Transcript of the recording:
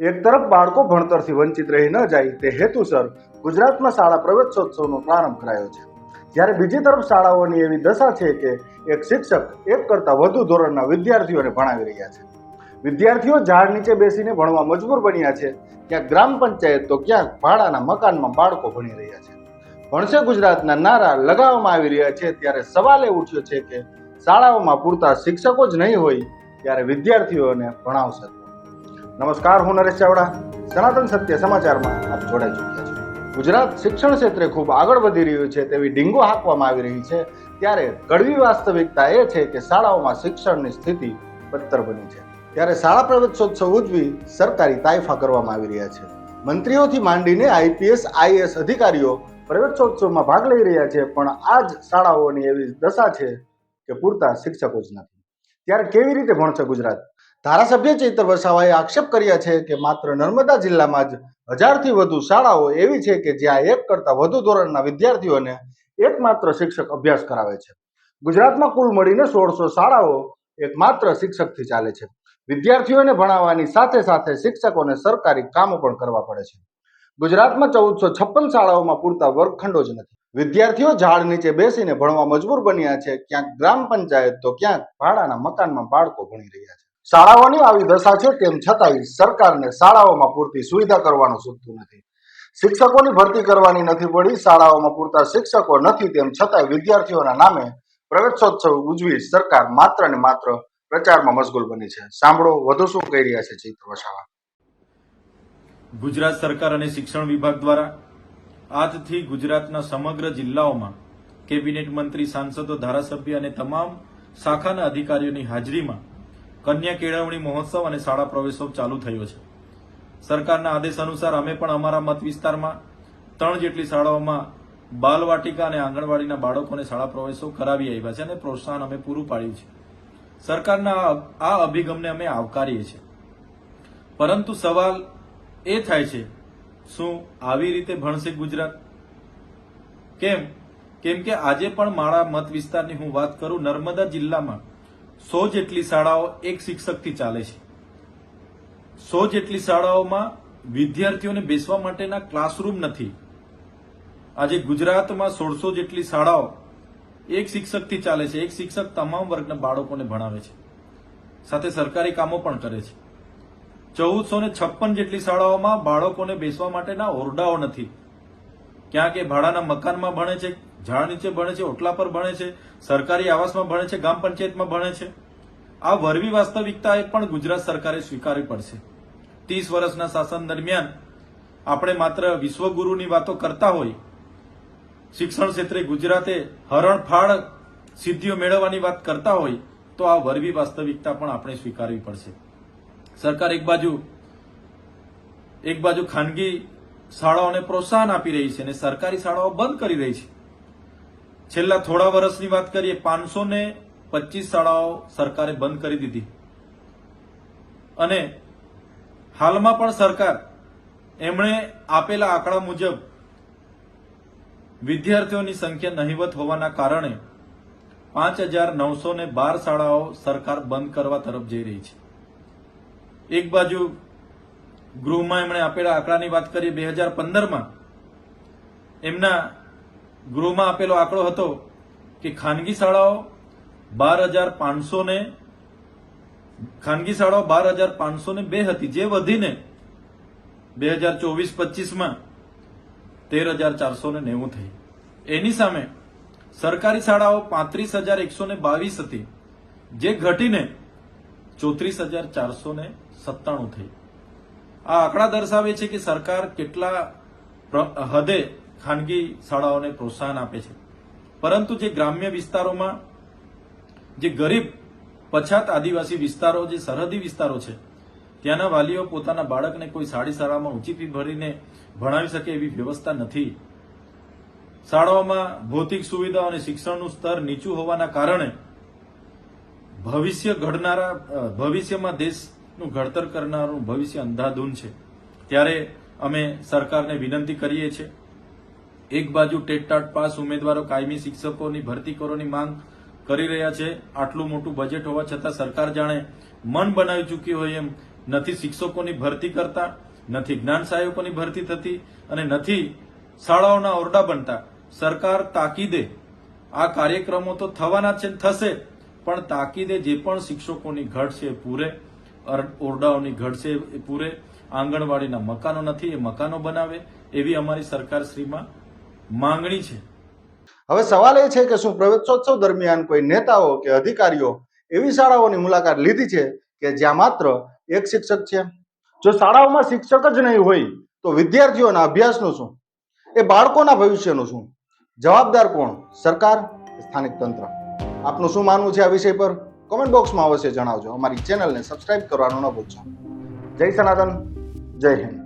એક તરફ બાળકો ભણતરથી વંચિત રહી ન જાય તે હેતુસર ગુજરાતમાં શાળા પ્રવેશોત્સવનો પ્રારંભ કરાયો છે. જ્યારે બીજી તરફ શાળાઓની એવી દશા છે કે એક શિક્ષક એક કરતાં વધુ ધોરણના વિદ્યાર્થીઓને ભણાવી રહ્યા છે. વિદ્યાર્થીઓ ઝાડ નીચે બેસીને ભણવા મજબૂર બન્યા છે. ક્યાંક ગ્રામ પંચાયત તો ક્યાંક ભાડાના મકાનમાં બાળકો ભણી રહ્યા છે. ભણશે ગુજરાતના નારા લગાવવામાં આવી રહ્યા છે ત્યારે સવાલ એ ઉઠ્યો છે કે શાળાઓમાં પૂરતા શિક્ષકો જ નહીં હોય ત્યારે વિદ્યાર્થીઓને ભણાવશે? નમસ્કાર, હું નરેશ ચાવડા. સનાતન સત્ય સમાચારમાં આપ જોડાઈ ચૂક્યા છો. ગુજરાત શિક્ષણ ક્ષેત્રે ખૂબ આગળ વધી રહ્યું છે તેવી ડીંગો હાંકવામાં આવી રહી છે. ત્યારે કડવી વાસ્તવિકતા એ છે કે શાળાઓમાં શિક્ષણની સ્થિતિ બદતર બની છે. ત્યારે શાળા પ્રવેશોત્સવ ઉજવી સરકારી તાઇફા કરવામાં આવી રહ્યા છે. મંત્રીઓથી માંડીને આઈપીએસ આઈએસ અધિકારીઓ પ્રવેશોત્સવમાં ભાગ લઈ રહ્યા છે, પણ આ જ શાળાઓની એવી દશા છે કે પૂરતા શિક્ષકો જ નથી. ત્યારે કેવી રીતે ભણશે ગુજરાત? ધારાસભ્ય ચૈતર વસાવાએ આક્ષેપ કર્યા છે કે માત્ર નર્મદા જિલ્લામાં જ હજારથી વધુ શાળાઓ એવી છે કે જ્યાં એક કરતાં વધુ ધોરણના વિદ્યાર્થીઓને એકમાત્ર શિક્ષક અભ્યાસ કરાવે છે. ગુજરાતમાં કુલ મળીને સોળસો શાળાઓ એકમાત્ર શિક્ષકથી ચાલે છે. વિદ્યાર્થીઓને ભણાવવાની સાથે સાથે શિક્ષકોને સરકારી કામો પણ કરવા પડે છે. ગુજરાતમાં ચૌદસો છપ્પન શાળાઓમાં પૂરતા વર્ગખંડો જ નથી. વિદ્યાર્થીઓ ઝાડ નીચે બેસીને ભણવા મજબૂર બન્યા છે. ક્યાંક ગ્રામ પંચાયત તો ક્યાંક ભાડાના મકાનમાં બાળકો ભણી રહ્યા છે. શાળાઓની આવી દશા છે, તેમ છતાંય સરકારને શાળાઓમાં પૂરતી સુવિધા કરવાનું સૂચતું નથી. શિક્ષકોની ભરતી કરવાની નથી પડી, શાળાઓમાં પૂરતા શિક્ષકો નથી, તેમ છતાંય વિદ્યાર્થીઓના નામે પ્રવેશોત્સવ ઉજવી સરકાર માત્ર ને માત્ર પ્રચારમાં મશગુલ બની છે. સાંભળો, વધુ શું કહી રહ્યા છે ચિત્ર વસાવા. ગુજરાત સરકાર અને શિક્ષણ વિભાગ દ્વારા આજથી ગુજરાતના સમગ્ર જિલ્લાઓમાં કેબિનેટ મંત્રી, સાંસદો, ધારાસભ્ય અને તમામ શાખાના અધિકારીઓની હાજરીમાં કન્યા કેળવણી મહોત્સવ અને શાળા પ્રવેશોત્સવ ચાલુ થયો છે. સરકારના આદેશ અનુસાર અમે પણ અમારા મત વિસ્તારમાં ત્રણ જેટલી શાળાઓમાં બાલવાટિકા અને આંગણવાડીના બાળકોને શાળા પ્રવેશો કરાવી આવ્યા છે અને પ્રોત્સાહન અમે પૂરું પાડ્યું છે. સરકારના આ- અભિગમને અમે આવકારીએ છીએ. પરંતુ સવાલ એ થાય છે, શું આવી રીતે ભણશે ગુજરાત? કેમ? કેમ કે આજે પણ મારા મત વિસ્તારની હું વાત કરું નર્મદા જિલ્લામાં સો જેટલી શાળાઓ એક શિક્ષકથી ચાલે છે. સો જેટલી શાળાઓમાં વિદ્યાર્થીઓને બેસવા માટેના ક્લાસરૂમ નથી. આજે ગુજરાતમાં સોળસો જેટલી શાળાઓ એક શિક્ષકથી ચાલે છે. એક શિક્ષક તમામ વર્ગના બાળકોને ભણાવે છે. સાથે સરકારી કામો પણ કરે છે. ચૌદસો ને છપ્પન જેટલી શાળાઓમાં બાળકોને બેસવા માટેના ઓરડાઓ નથી. ક્યાંક એ ભાડાના મકાનમાં ભણે છે ઝાડ નીચે ભણે છે, ઓટલા પર ભણે છે, સરકારી આવાસમાં ભણે છે ગામ પંચાયતમાં ભણે છે. આ વરવી વાસ્તવિકતા એ પણ ગુજરાત સરકારે સ્વીકારવી પડશે. ત્રીસ વર્ષના શાસન દરમિયાન આપણે માત્ર વિશ્વગુરુની વાતો કરતા હોય, શિક્ષણ ક્ષેત્રે ગુજરાતે હરણફાળ સિદ્ધિઓ મેળવવાની વાત કરતા હોય, તો આ વરવી વાસ્તવિકતા પણ આપણે સ્વીકારવી પડશે. સરકાર એક બાજુ એક બાજુ ખાનગી શાળાઓને પ્રોત્સાહન આપી રહી છે અને સરકારી શાળાઓ બંધ કરી રહી છે. છેલ્લા થોડા વર્ષની વાત કરીએ પાંચસો ને પચીસ શાળાઓ સરકારે બંધ કરી દીધી. અને હાલમાં પણ સરકાર એમણે આપેલા આંકડા મુજબ વિદ્યાર્થીઓની સંખ્યા નહીવત હોવાના કારણે પાંચ હજાર નવસો ને બાર શાળાઓ સરકાર બંધ કરવા તરફ જઈ રહી છે. એક બાજુ ગૃહમાં એમણે આપેલા આંકડાની વાત કરીએ, બે હજાર પંદરમાં એમના ગૃહમાં આપેલો આંકડો હતો કે ખાનગી શાળાઓ બાર હજાર પાંચસો ને ખાનગી શાળાઓ બાર હજાર પાંચસો ને બે હતી, જે વધીને બે હજાર ચોવીસ પચીસમાં તેર હજાર ચારસો ને નેવું થઈ. એની સામે સરકારી શાળાઓ પાંત્રીસ હજાર એકસો ને બાવીસ હતી, જે ઘટીને ચોત્રીસ હજાર ચારસો ને સત્તાણું થઈ. આ આંકડા દર્શાવે છે કે સરકાર કેટલા હદે ખાનગી શાળાઓને પ્રોત્સાહન આપે છે. પરંતુ જે ગ્રામ્ય વિસ્તારોમાં જે ગરીબ, પછાત આદિવાસી વિસ્તારો, જે સરહદી વિસ્તારો છે, ત્યાંના વાલીઓ પોતાના બાળકને કોઈ સાડી શાળામાં ઊંચી ફી ભરીને ભણાવી શકે એવી વ્યવસ્થા નથી. શાળાઓમાં ભૌતિક સુવિધાઓ અને શિક્ષણનું સ્તર નીચું હોવાના કારણે ભવિષ્ય ઘડનારા ભવિષ્યમાં દેશનું ઘડતર કરનારું ભવિષ્ય અંધાધૂન છે. ત્યારે અમે સરકારને વિનંતી કરીએ છીએ એક બાજુ ટેટ ટાટ પાસ ઉમેદવારો કાયમી શિક્ષકોની ભરતી કરવાની માંગ કરી રહ્યા છે. આટલું મોટું બજેટ હોવા છતાં સરકાર જાણે મન બનાવી ચૂકી હોય એમ નથી શિક્ષકોની ભરતી કરતા, નથી જ્ઞાન સહાયકોની ભરતી થતી અને નથી શાળાઓના ઓરડા બનતા. સરકાર તાકીદે આ કાર્યક્રમો તો થવાના છે થશે, પણ તાકીદે જે પણ શિક્ષકોની ઘટ છે પૂરે ઓરડાઓની ઘટ છે પૂરે. આંગણવાડીના મકાનો નથી, એ મકાનો બનાવે એવી અમારી સરકારશ્રીમાં માંગણી છે. હવે સવાલ એ છે કે શું પ્રવેશોત્સવ દરમિયાન કોઈ નેતાઓ કે અધિકારીઓ એવી શાળાઓની મુલાકાત લીધી છે કે જ્યાં માત્ર એક શિક્ષક છે? જો શાળાઓમાં શિક્ષક જ નહીં હોય, તો વિદ્યાર્થીઓના અભ્યાસનું શું? એ બાળકોના ભવિષ્યનું શું? જવાબદાર કોણ? સરકાર સ્થાનિક તંત્ર? આપનું શું માનવું છે આ વિષય પર? કોમેન્ટ બોક્સમાં અવશ્ય જણાવજો. અમારી ચેનલને સબસ્ક્રાઇબ કરવાનું ન ભૂલશો. જય સનાતન, જય હિન્દ.